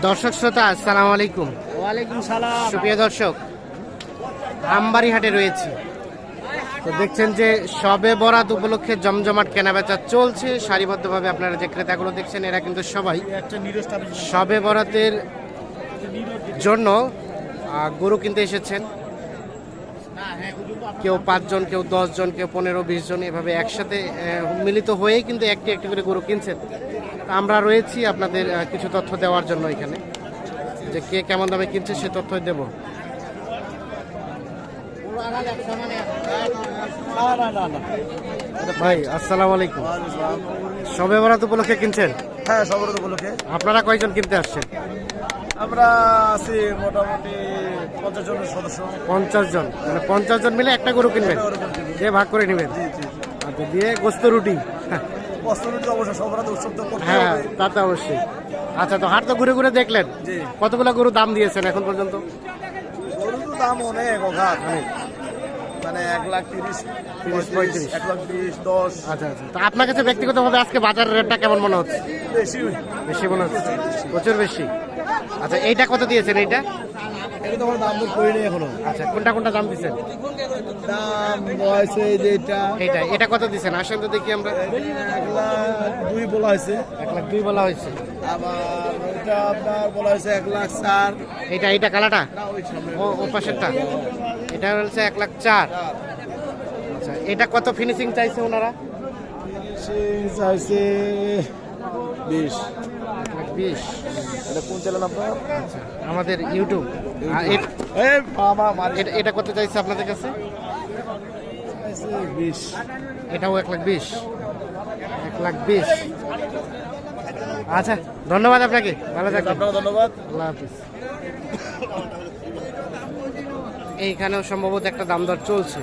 দর্শক শ্রোতা আসসালামু আলাইকুম। ওয়ালাইকুম সালাম। সুপ্রিয় দর্শক আমবাড়ি হাটে রয়েছে। তো দেখছেন যে সবে বরাত উপলক্ষে জমজমাট কেনাবেচা চলছে। সারিবদ্ধভাবে আপনারা যে ক্রেতাগুলো দেখছেন এরা কিন্তু সবাই সবে বরাতের জন্য গরু কিনতে এসেছেন। কেউ পাঁচজন কেউ দশজন কেউ পনেরো বিশ জন এভাবে একসাথে মিলিত হয়েই কিন্তু একটি একটি করে গরু কিনছেন। আমরা রয়েছি আপনাদের কিছু তথ্য দেওয়ার জন্য এখানে। যে কে কেমন দামে কিনছে সে তথ্য দেব। ভাই আসসালামু আলাইকুম। সবে বরাত উপলক্ষে কিনছেন? হ্যাঁ সবর উপলক্ষে। আপনারা কয়জন কিনতে আসছেন? আমরা আছি মোটামুটি পঞ্চাশ জনের সদস্য। পঞ্চাশ জন। মানে পঞ্চাশ জন মিলে একটা গরু কিনবেন। দিয়ে ভাগ করে নেবেন? আচ্ছা দিয়ে গোস্ত রুটি। হ্যাঁ তা তো অবশ্যই। আচ্ছা তো হাট তো ঘুরে ঘুরে দেখলেন? কতগুলো গরু দাম দিয়েছেন এখন পর্যন্ত? দাম অনেক অঘাত মানে এক লাখ তিরিশ তিরিশ, পঁয়ত্রিশ। এক লাখ দশ। আচ্ছা আচ্ছা। তো আপনার কাছে ব্যক্তিগতভাবে আজকে বাজারের রেটটা কেমন মনে হচ্ছে? বেশি। বেশি মনে হচ্ছে। প্রচুর বেশি। আচ্ছা এইটা কত দিয়েছেন এইটা? এটা তো আমার দাম দর করিনি এখনও। আচ্ছা কোনটা কোনটা দাম দিচ্ছেন দাম হয়েছে যে এটা। এইটা এটা কত দিচ্ছেন আসেন তো দেখি আমরা। এক লাখ দুই বলা হয়েছে। এক লাখ দুই বলা হয়েছে। আবার ওইটা আপনার বলা হয়েছে এক লাখ চার। কালাটা ও ও পাশেরটা। এটা হচ্ছে এক লাখ চার। আচ্ছা এটা কত ফিনিশিং চাইছে ওনারা? চাইছে বিশ। বিশ। এটা কোন চ্যানেল আপনার? আচ্ছা আমাদের ইউটিউব এটা- কত চাইছে আপনাদের কাছে? এটাও এক লাখ বিশ। এক লাখ বিশ। আচ্ছা ধন্যবাদ আপনাকে। ভালো থাকবেন। ধন্যবাদ। আল্লাহ হাফিজ। এইখানেও সম্ভবত একটা দাম দর চলছে।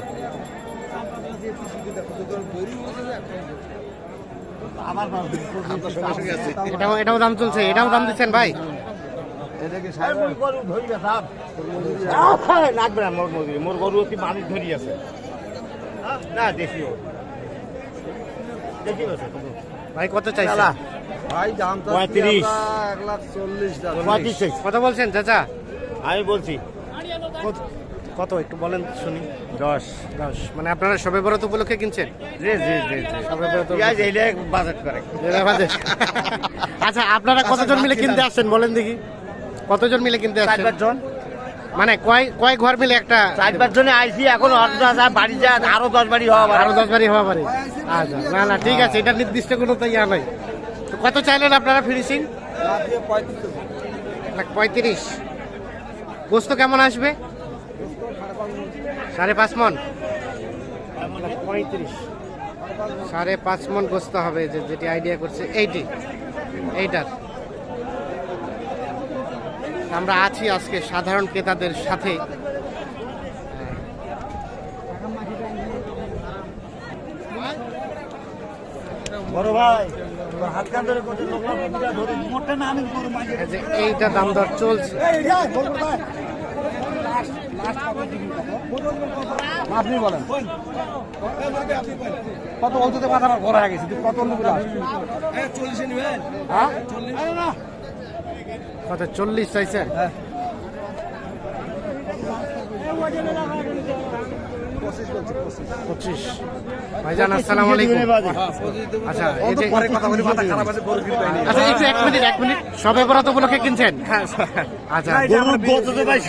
এটাও এটাও দাম চলছে। এটাও দাম দিচ্ছেন ভাই? লাগবে না মোর মজুরি মোর গরু অতি মানুষ ধরি আছে। না ভাই কত চাইছে? ভাই দাম পঁয়ত্রিশ। এক লাখ চল্লিশ পঁয়ত্রিশ কত বলছেন চাচা? আমি বলছি কত- কত একটু বলেন শুনি। দশ। দশ। মানে আপনারা সবে বরাত উপলক্ষে কিনছেন? জি জি জি সবে বরাত বাজেট করে। আচ্ছা আপনারা কতজন মিলে কিনতে আসছেন বলেন দেখি। কতজন মিলে কিনতে আসছেন জন। মানে কয় কয় ঘর মিলে একটা? চারবার জনে আইসি এখন অর্ধ হাজার বাড়ি যা আরও দশ বাড়ি হওয়া। আরও দশ বাড়ি হওয়া পারে আচ্ছা না না ঠিক আছে এটা নির্দিষ্ট কোনো তো ইয়া নাই। তো কত চাইলেন আপনারা ফিনিশিং? লাখ পঁয়ত্রিশ। গোস্ত কেমন আসবে? সাড়ে পাঁচ মন? পঁয়ত্রিশ। সাড়ে পাঁচ মন গোস্ত হবে যে যেটি আইডিয়া করছে এইটি। এইটার। আমরা আছি আজকে সাধারণ ক্রেতাদের সাথে। এইটা দাম দর চলছে। আপনি বলেন। কত বলতে মাথা আমার ঘর গেছে? কত লোক চল্লিশে নিবেন। হ্যাঁ? কত চল্লিশ চাইছেন? হ্যাঁ। পঁচিশ ভাইজান আসসালামু আলাইকুম। আচ্ছা এই যে পরে কথা বলি মাথা খারাপ আছে গরু কিনতে হয়নি আচ্ছা একটু এক মিনিট এক মিনিট। সবে বরাত উপলক্ষে কিনছেন? আচ্ছা। গরুর বলতে ভাই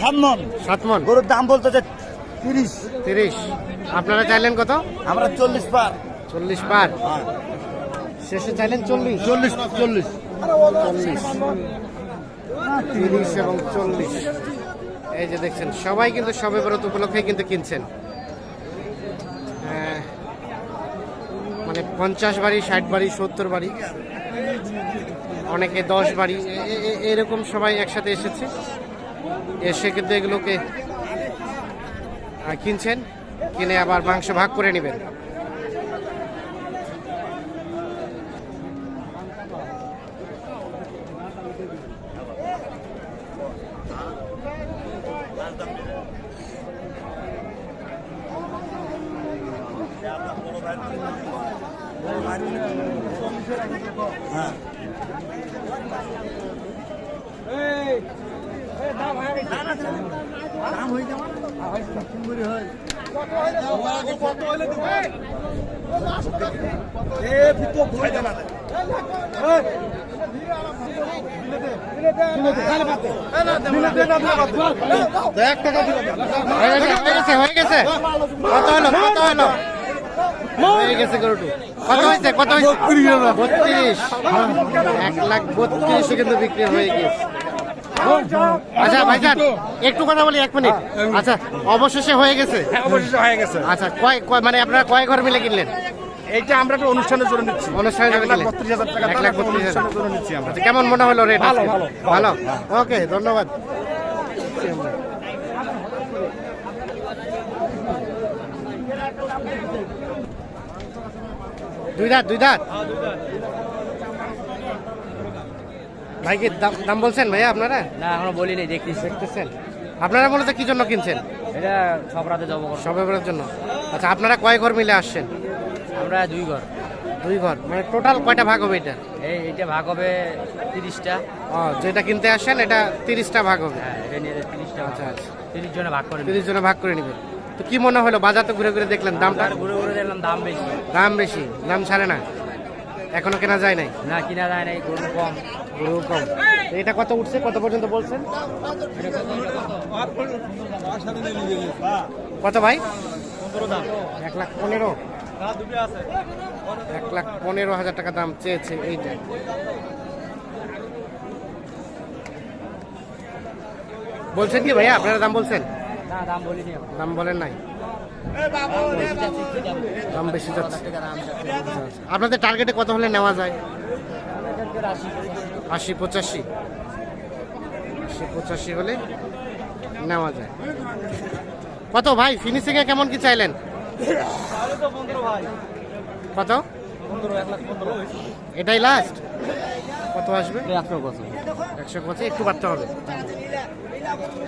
সাত মন। সাত মন। গরুর দাম বলতে যে তিরিশ। তিরিশ। আপনারা চাইলেন কত? আমরা চল্লিশ পার। চল্লিশ পার। শেষে চাইলেন চল্লিশ। চল্লিশ চল্লিশ। তিরিশ এবং চল্লিশ। এই যে দেখছেন, সবাই কিন্তু সবে বরাত উপলক্ষে কিন্তু কিনছেন। মানে পঞ্চাশ বাড়ি, ষাট বাড়ি, সত্তর বাড়ি, অনেকে দশ বাড়ি এরকম সবাই একসাথে এসেছে। এসে কিন্তু এগুলোকে কিনছেন, কিনে আবার মাংস ভাগ করে নেবেন। হ্যাঁ দাম হয়ে যাওয়া হয় কত হলে এ পিতো ভয় দেবা এক টাকা হয়ে গেছে হয়ে গেছে। কত হলো কত হলো? হয়ে গেছে গরুটু। কত হয়েছে? কত হয়েছে? বত্রিশ এক লাখ বত্রিশ কিন্তু বিক্রি হয়ে গেছে। আচ্ছা ভাইজান একটু কথা বলি এক মিনিট। আচ্ছা অবশেষে হয়ে গেছে? অবশেষে হয়ে গেছে। আচ্ছা কয় মানে আপনারা কয় ঘর মিলে কিনলেন? এইটা আমরা একটা অনুষ্ঠানের জন্য নিচ্ছি। অনুষ্ঠানের জন্য? বত্রিশ হাজার টাকা এক লাখ বত্রিশ হাজার। জন্য নিচ্ছি আমরা। আচ্ছা, কেমন মনে হলো রেট ভালো, ভালো, ভালো? ওকে ধন্যবাদ। দুই দাঁত দুই দাঁত। ভাই কি দাম বলছেন ভাইয়া আপনারা? না এখনও বলিনি দেখতেছি। দেখতেছেন। আপনারা মূলত কি জন্য কিনছেন? এটা সব রাতে যাব সবের জন্য। আচ্ছা আপনারা কয় ঘর মিলে আসছেন? আমরা দুই ঘর। দুই ঘর। মানে টোটাল কয়টা ভাগ হবে এটা? এই এটা ভাগ হবে তিরিশটা। ও যেটা কিনতে আসেন এটা তিরিশটা ভাগ হবে। হ্যাঁ এটা নিয়ে তিরিশটা আচ্ছা আচ্ছা। তিরিশ জনে ভাগ করে তিরিশ জনে ভাগ করে নিবে। তো কি মনে হলো? বাজার তো ঘুরে ঘুরে দেখলেন দামটা? ঘুরে ঘুরে দেখলাম দাম বেশি। দাম বেশি দাম ছাড়ে না। এখনও কেনা যায় নাই? না কিনা যায় নাই গরু কম। গরু কম। এটা কত উঠছে? কত পর্যন্ত বলছেন? কত ভাই? এক লাখ পনেরো। এক লাখ পনেরো হাজার টাকা দাম চেয়েছে এইটা। বলছেন কি ভাইয়া? আপনারা দাম বলছেন? দাম বলিনি নাই? দাম বেশি যাচ্ছে। আপনাদের টার্গেটে কত হলে নেওয়া যায়? আশি পঁচাশি। আশি পঁচাশি হলে নেওয়া যায়। কত ভাই? ফিনিশিংয়ে কেমন কি চাইলেন? কত? এটাই লাস্ট কত আসবে? একশো কত একশো পঁচিশ একটু বাড়তে হবে।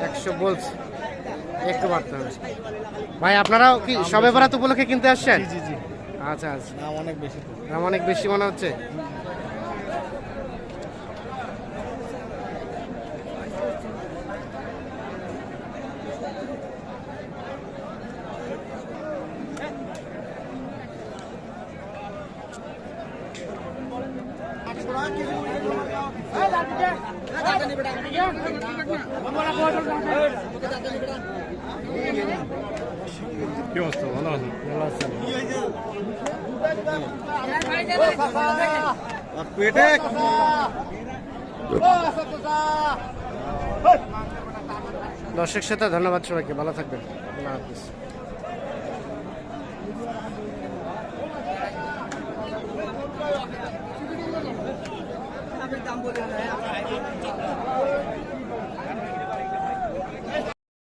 একশো বলছে। একটু বাড়তে হবে ভাই আপনারাও কি সবে বরাত উপলক্ষে কিনতে আসছেন? জি জি আচ্ছা আচ্ছা। দাম অনেক বেশি তো। দাম অনেক বেশি মনে হচ্ছে? কি অবস্থা? ভালো আছে ভালো আছেন পেটে? দর্শক সাথে ধন্যবাদ সবাইকে। ভালো থাকবেন। আল্লাহ হাফিজ। দাম বলে